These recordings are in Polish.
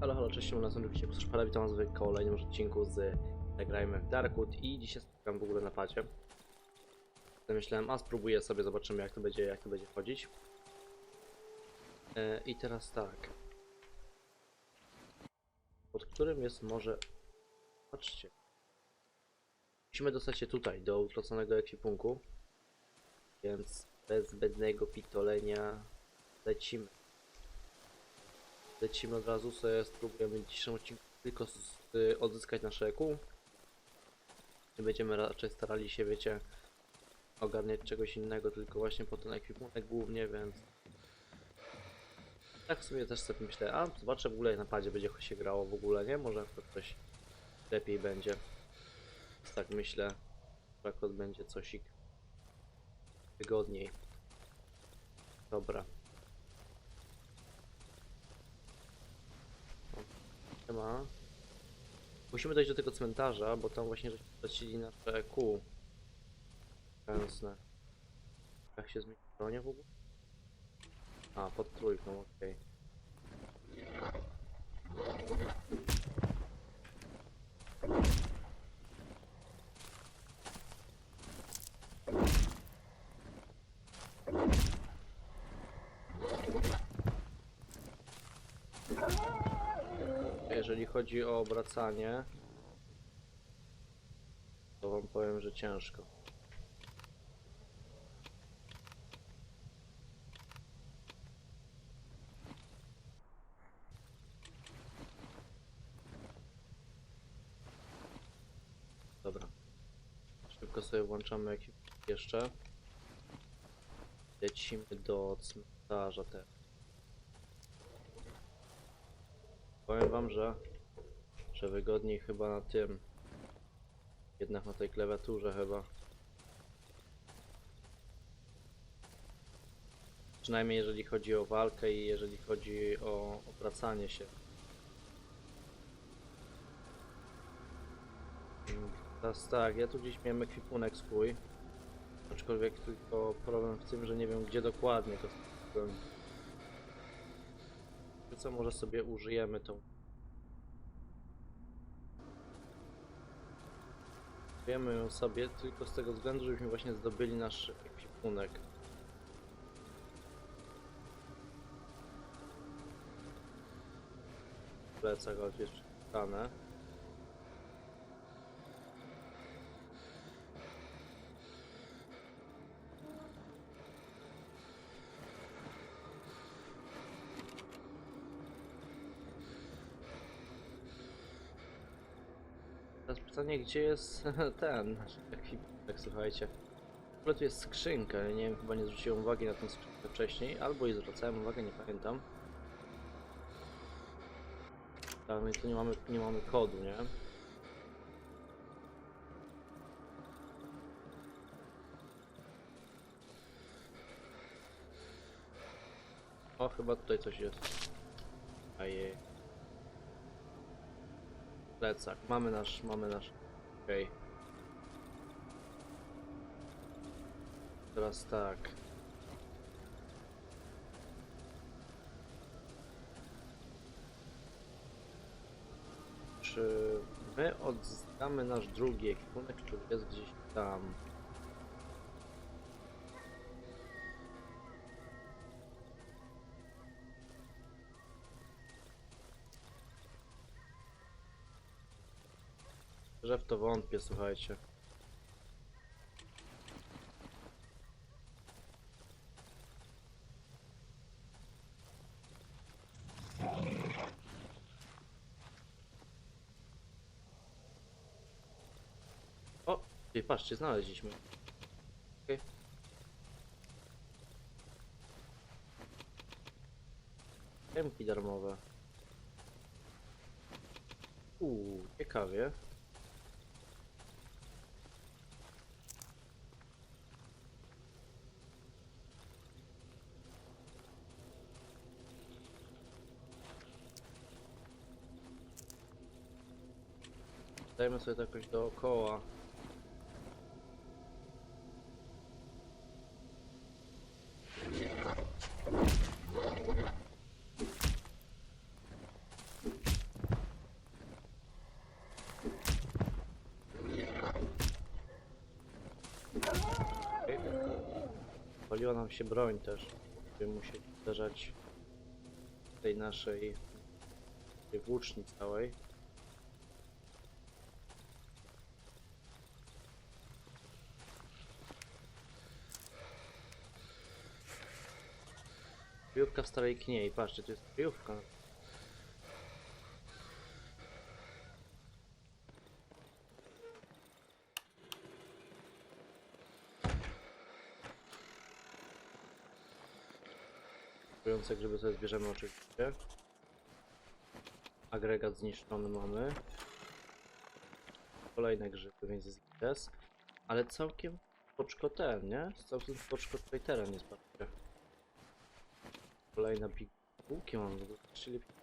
Halo, halo, cześć, nazywam się Kusarz Pada, witam was w kolejnym odcinku z Zagrajmy w Darkwood i dzisiaj spotkam w ogóle na padzie. Myślałem, a spróbuję sobie, zobaczymy jak to będzie, jak to będzie chodzić. E, I teraz tak. Pod którym jest może... Patrzcie. Musimy dostać się tutaj, do utraconego ekwipunku. Więc bez zbędnego pitolenia lecimy. Lecimy od razu, sobie spróbujemy w dzisiejszym odcinku tylko odzyskać nasze EQ. Nie będziemy raczej starali się, wiecie, ogarniać czegoś innego, tylko właśnie po ten ekwipunek głównie, więc... Tak sobie też sobie myślę, a zobaczę w ogóle jak na padzie będzie się grało w ogóle, nie? Może to coś lepiej będzie. Tak myślę, że akurat będzie coś wygodniej. Dobra. Ma. Musimy dojść do tego cmentarza, bo tam właśnie stracili nasze EQ. Pensne. Jak się zmieni bronie w ogóle? A, pod trójką, okej. Jeżeli chodzi o obracanie, to wam powiem, że ciężko. Dobra. Szybko sobie włączamy jakiś jeszcze. Lecimy do cmentarza teraz. Powiem wam, że, że wygodniej chyba na tym. Jednak na tej klawiaturze chyba. Przynajmniej jeżeli chodzi o walkę i jeżeli chodzi o obracanie się. Mm, Teraz tak, ja tu gdzieś miałem ekwipunek swój. Aczkolwiek tylko problem w tym, że nie wiem gdzie dokładnie to co, może sobie użyjemy tą. Użyjemy ją sobie tylko z tego względu, żebyśmy właśnie zdobyli nasz ekwipunek. Plecak jest czytane. Teraz pytanie, gdzie jest ten ekwipunek, słuchajcie. W ogóle tu jest skrzynka, nie wiem, chyba nie zwróciłem uwagi na tę skrzynkę wcześniej, albo i zwracałem uwagę, nie pamiętam. Tak, no i tu nie mamy, nie mamy kodu, nie? O, chyba tutaj coś jest. Ajej. Plecak. Mamy nasz, mamy nasz. Okej. Teraz tak. Czy my odzyskamy nasz drugi ekwipunek, czy jest gdzieś tam? To wątpię, słuchajcie. O, ty patrzcie, znaleźliśmy. Okay. Darmowe. Uuu, ciekawie. Dajmy sobie to jakoś dookoła. Paliła nam się broń też, żeby musieli uderzać tej naszej tej włóczni całej. W starej kniei. Patrzcie, tu jest kryjówka. Trujące grzyby sobie zbierzemy oczywiście. Agregat zniszczony mamy. Kolejne grzyby, więc jest gites. Ale całkiem spoczko ten, nie? Całkiem spoczko tutaj teren jest patrzcie. Kolejna pigułki mamy, w ogóle lepiej.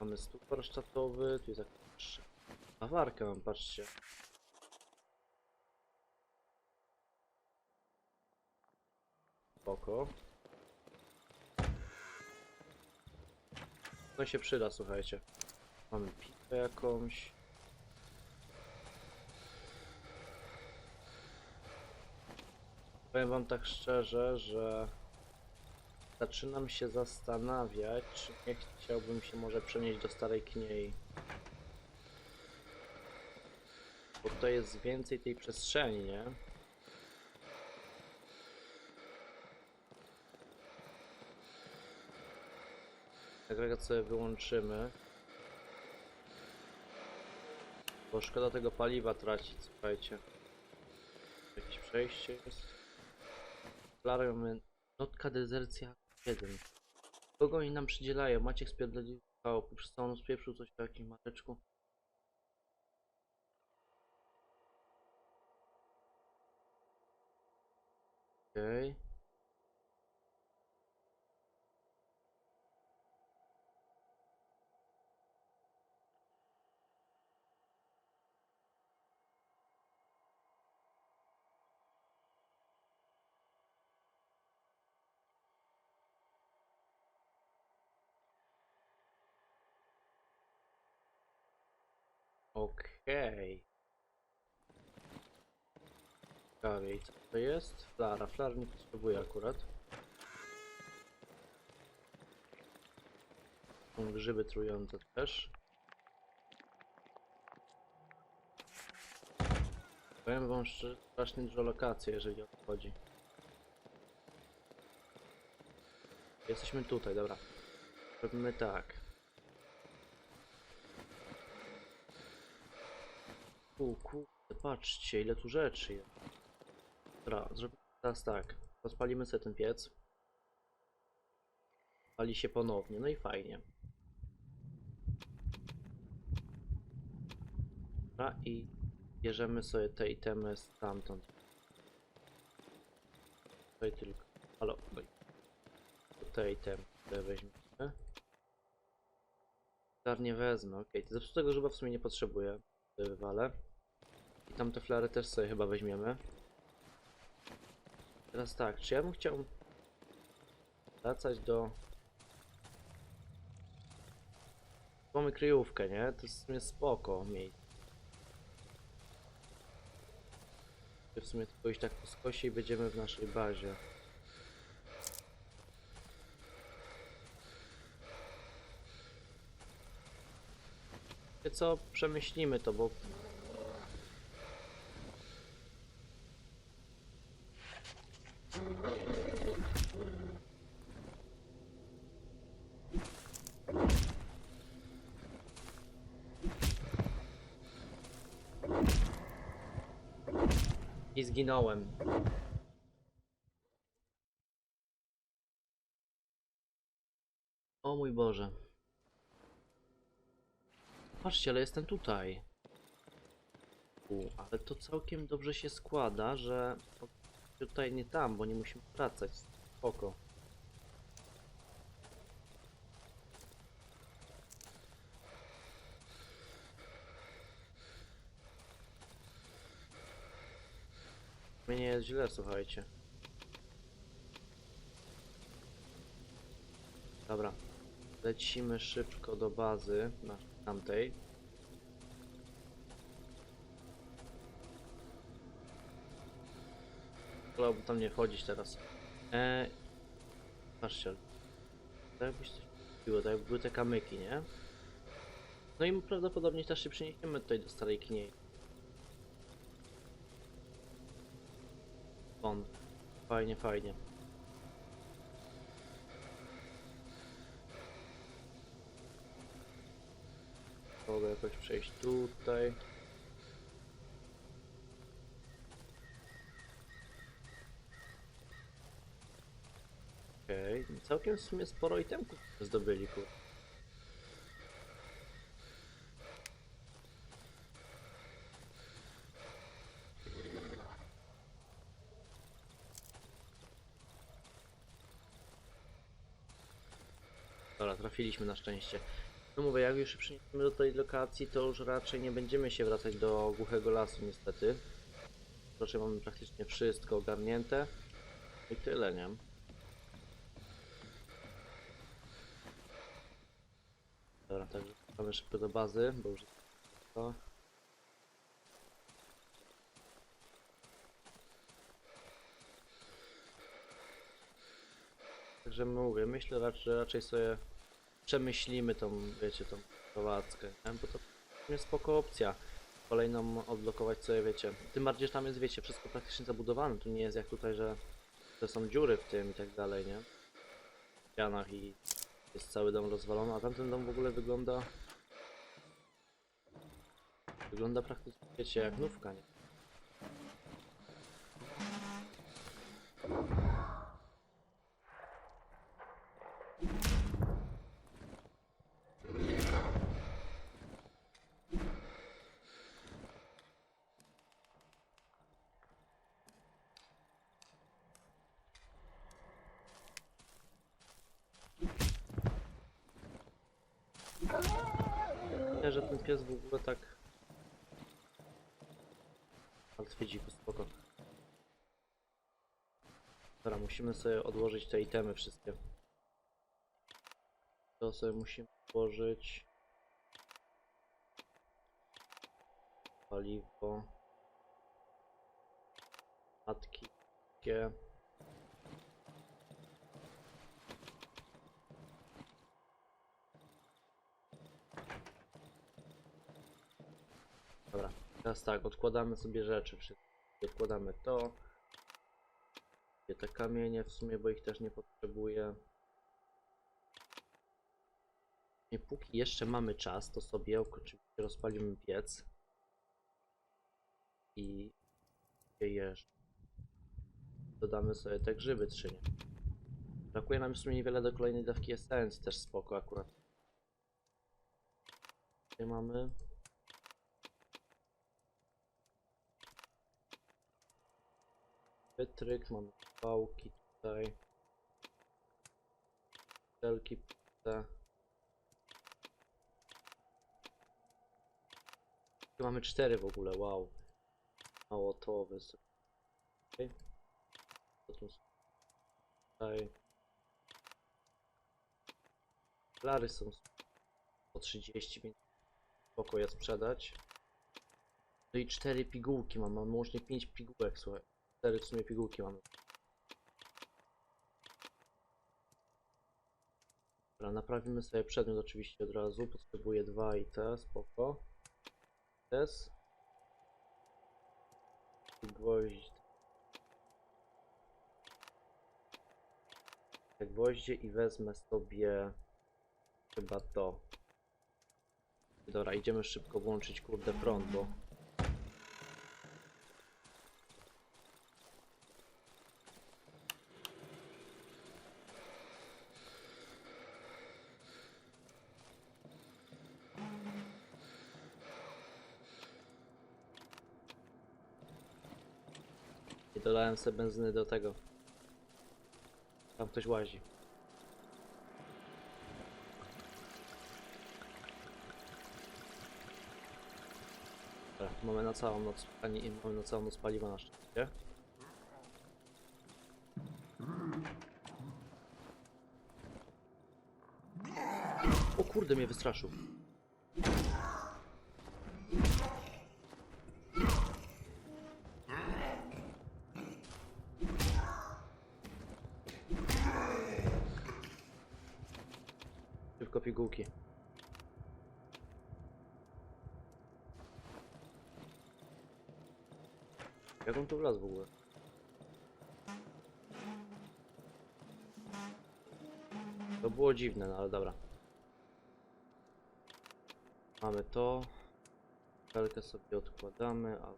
Mamy stół warsztatowy, tu jest jakaś awarka mam, patrzcie. Spoko. No się przyda, słuchajcie. Mamy piłkę jakąś. Powiem wam tak szczerze, że zaczynam się zastanawiać, czy nie chciałbym się może przenieść do starej kniei. Bo to jest więcej tej przestrzeni, nie? Agregat sobie wyłączymy. Bo szkoda tego paliwa tracić, słuchajcie. Jakieś przejście jest. Mamy notka dezercja 1. Kogo oni nam przydzielają? Maciek spierdolił chałupu. Przez całą noc pieprzył coś o jakimś mateczku. Okej. Okej. Ciekawie, i co to jest? Flara. Flar nie potrzebuję akurat. Są grzyby trujące też. Powiem wam szczerze, strasznie dużo lokacji, jeżeli o to chodzi. Jesteśmy tutaj, dobra. Robimy tak. U, kurde, patrzcie, ile tu rzeczy jest. Dobra, zrobimy teraz tak. Rozpalimy sobie ten piec. Pali się ponownie, no i fajnie. Dobra, i bierzemy sobie te itemy stamtąd. Tutaj tylko. Halo, oj. Te itemy, które weźmiemy. Dar nie wezmę, okej. Okay. Zepsutego grzyba w sumie nie potrzebuję. Wywalę. I tamte flary też sobie chyba weźmiemy. Teraz tak, czy ja bym chciał wracać do... Mamy kryjówkę, nie? To jest w sumie spoko miejsce. W sumie tylko iść tak po skosie i będziemy w naszej bazie. Wiecie co? Przemyślimy to, bo I zginąłem. O mój Boże. Patrzcie, ale jestem tutaj. U, ale to całkiem dobrze się składa, że tutaj nie tam, bo nie musimy wracać. Spoko. Mnie nie jest źle, słuchajcie. Dobra. Lecimy szybko do bazy na tamtej. Wolałbym tam nie wchodzić teraz. E, patrzcie. Tak jakbyś coś było, tak były te kamyki, nie? No i prawdopodobnie też się przeniesiemy tutaj do starej kniei. Stąd. Fajnie, fajnie. Mogę jakoś przejść tutaj. Okej, całkiem w sumie sporo itemków zdobyli, kur. Dobra, trafiliśmy na szczęście. No mówię, jak już się przeniesiemy do tej lokacji, to już raczej nie będziemy się wracać do głuchego lasu niestety. Raczej mamy praktycznie wszystko ogarnięte. I tyle, nie? Dobra, także wracamy szybko do bazy, bo już to. Także mówię, myślę raczej, raczej sobie przemyślimy tą, wiecie, tą prowadzkę, nie? bo to jest spoko opcja. Kolejną odblokować sobie, wiecie. Tym bardziej, że tam jest, wiecie, wszystko praktycznie zabudowane. Tu nie jest jak tutaj, że to są dziury w tym i tak dalej, nie? W ścianach i jest cały dom rozwalony, a tamten dom w ogóle wygląda... Wygląda praktycznie, jak nówka? Nie, że ten pies w ogóle tak... Ale dziku, spoko. Dobra, musimy sobie odłożyć te itemy wszystkie. To sobie musimy odłożyć. Paliwo. Matki. Takie. Dobra, teraz tak, odkładamy sobie rzeczy. Odkładamy to. Te kamienie w sumie, bo ich też nie potrzebuję. Nie póki jeszcze mamy czas, to sobie oczywiście rozpalimy piec. I jeszcze dodamy sobie te grzyby trzy. nie? Brakuje nam w sumie niewiele do kolejnej dawki esencji, też spoko akurat. Tutaj mamy Wytryk, mamy pałki tutaj. Butelki puste. Mamy cztery w ogóle, wow. Mało to wysoko. Okay. Co tu? Tutaj. Flary są po 30, więc spoko je sprzedać. No i cztery pigułki mam, mam łącznie 5 pigułek, słuchaj. Cztery w sumie pigułki mamy. Dobra, naprawimy sobie przedmiot oczywiście od razu. Potrzebuję dwa i te, spoko. Tes. I gwoźdź. Te gwoździe i wezmę sobie chyba to. Dobra, idziemy szybko włączyć kurde prąd, bo Dolałem sobie benzyny do tego. Tam ktoś łazi. Mamy na całą noc, ani mamy na całą noc paliwa na szczęście. O kurde, mnie wystraszył. Szybko pigułki. Jak on tu wlazł w ogóle? To było dziwne, no ale dobra. Mamy to. Kalkę sobie odkładamy, a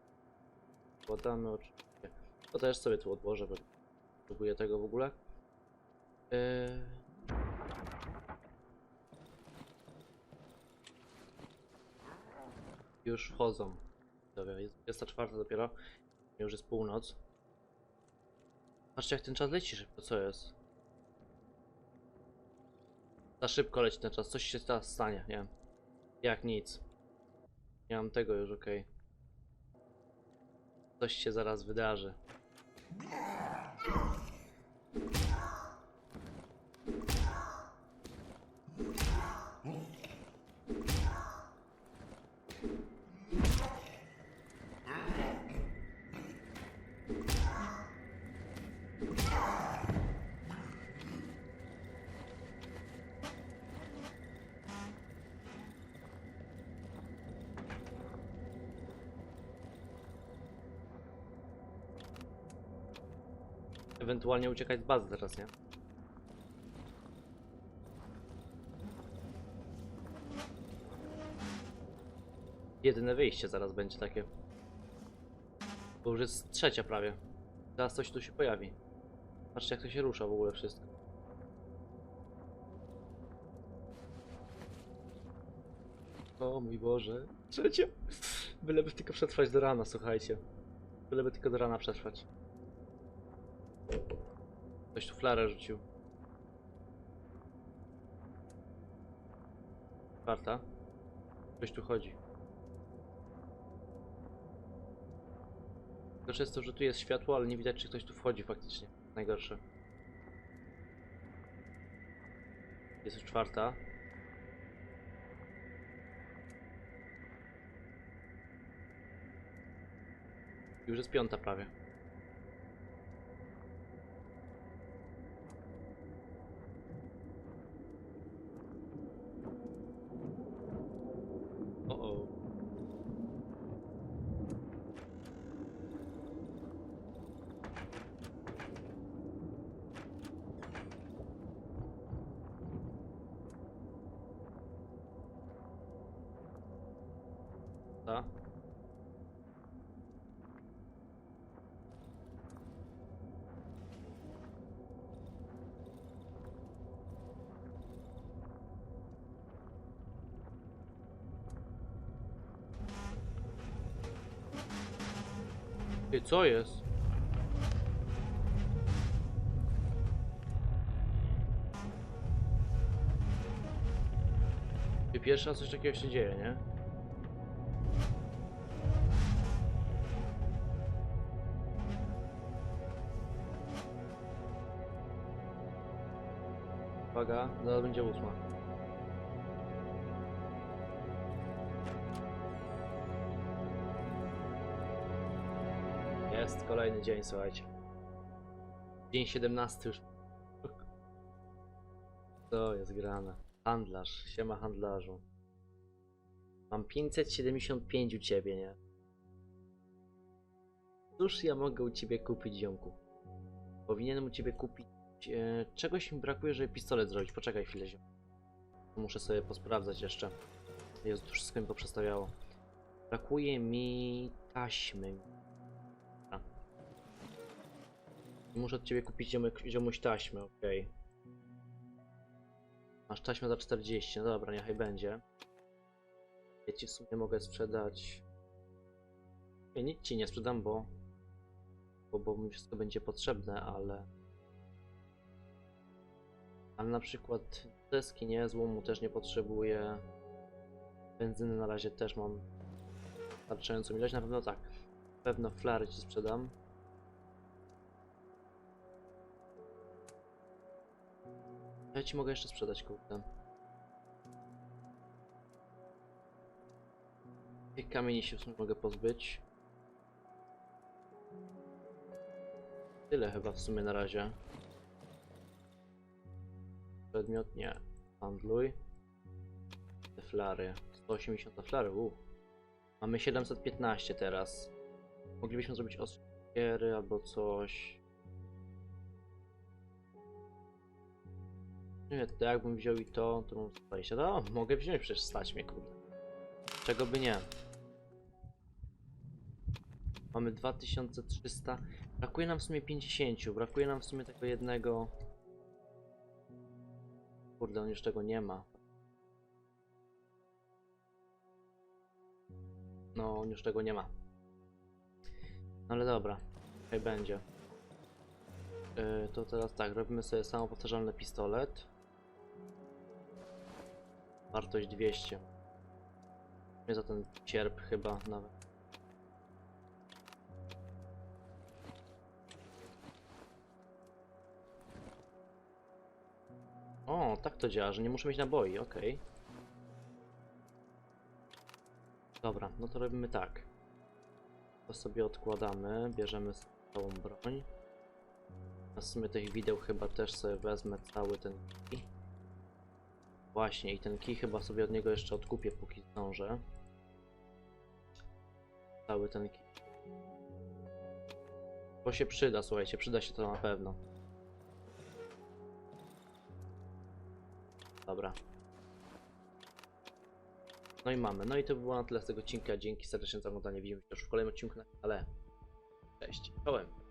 odkładamy oczywiście. To też sobie tu odłożę, bo próbuję tego w ogóle. Yy... Już wchodzą. Dobra, jest 24 dopiero. Już jest północ. Patrzcie jak ten czas leci szybko, co jest? Za szybko leci ten czas, coś się teraz stanie, nie? Jak nic. Nie mam tego już, okej. Coś się zaraz wydarzy. Ewentualnie uciekać z bazy teraz, nie? Jedyne wyjście zaraz będzie takie. Bo już jest trzecia prawie. Zaraz coś tu się pojawi. Patrzcie jak to się rusza w ogóle wszystko. O mój Boże. Trzecia. Byleby tylko przetrwać do rana, słuchajcie. Byleby tylko do rana przetrwać. Ktoś tu flarę rzucił. Czwarta. Ktoś tu chodzi. To często, że tu jest światło, ale nie widać, czy ktoś tu wchodzi faktycznie. Najgorsze. Jest już czwarta. Już jest piąta prawie. O o. Ta. Ty, co jest? Ty pierwszy raz coś takiego się dzieje, nie? Uwaga, zaraz będzie ósma. Kolejny dzień, słuchajcie. Dzień 17 już. To jest grane. Handlarz, siema handlarzu. Mam 575 u ciebie, nie? Cóż ja mogę u ciebie kupić, ziomku? Powinienem u ciebie kupić... E, czegoś mi brakuje, żeby pistolet zrobić. Poczekaj chwilę, ziom. Muszę sobie posprawdzać jeszcze. Jest tu wszystko mi poprzestawiało. Brakuje mi taśmy. Muszę od ciebie kupić ziomek, ziomuś taśmę, okej. Masz taśmę za 40, no dobra, niechaj będzie. Ja ci w sumie mogę sprzedać... Nie, nic ci nie sprzedam, bo... Bo, bo mi wszystko będzie potrzebne, ale... Ale na przykład deski nie, złomu też nie potrzebuję. Benzyny na razie też mam wystarczającą ilość, na pewno tak. Na pewno flary ci sprzedam. Ja ci mogę jeszcze sprzedać, kurde. Tych kamieni się w sumie mogę pozbyć. Tyle chyba w sumie na razie. Przedmiot nie. Handluj. flary. 180 za flary, u. Mamy 715 teraz. Moglibyśmy zrobić ostrziery albo coś. Nie, to jakbym wziął i to, to mam 20. No, mogę wziąć przecież stać mnie, kurde. Czego by nie. Mamy 2300. Brakuje nam w sumie 50. Brakuje nam w sumie tego jednego. Kurde, on już tego nie ma. No, on już tego nie ma. No ale dobra, hej będzie. Yy, to teraz tak, robimy sobie samopowtarzalny pistolet. Wartość 200. Nie za ten cierp chyba nawet. O, tak to działa, że nie muszę mieć naboi, okej. Dobra, no to robimy tak. To sobie odkładamy, bierzemy całą broń. A w sumie tych wideł chyba też sobie wezmę cały ten. Właśnie, i ten kij chyba sobie od niego jeszcze odkupię, póki zdążę. Cały ten kij. Bo się przyda, słuchajcie, przyda się to na pewno. Dobra. No i mamy. No i to by było na tyle z tego odcinka. Dzięki serdecznie za oglądanie. Widzimy się już w kolejnym odcinku kanale. Cześć. Czołem.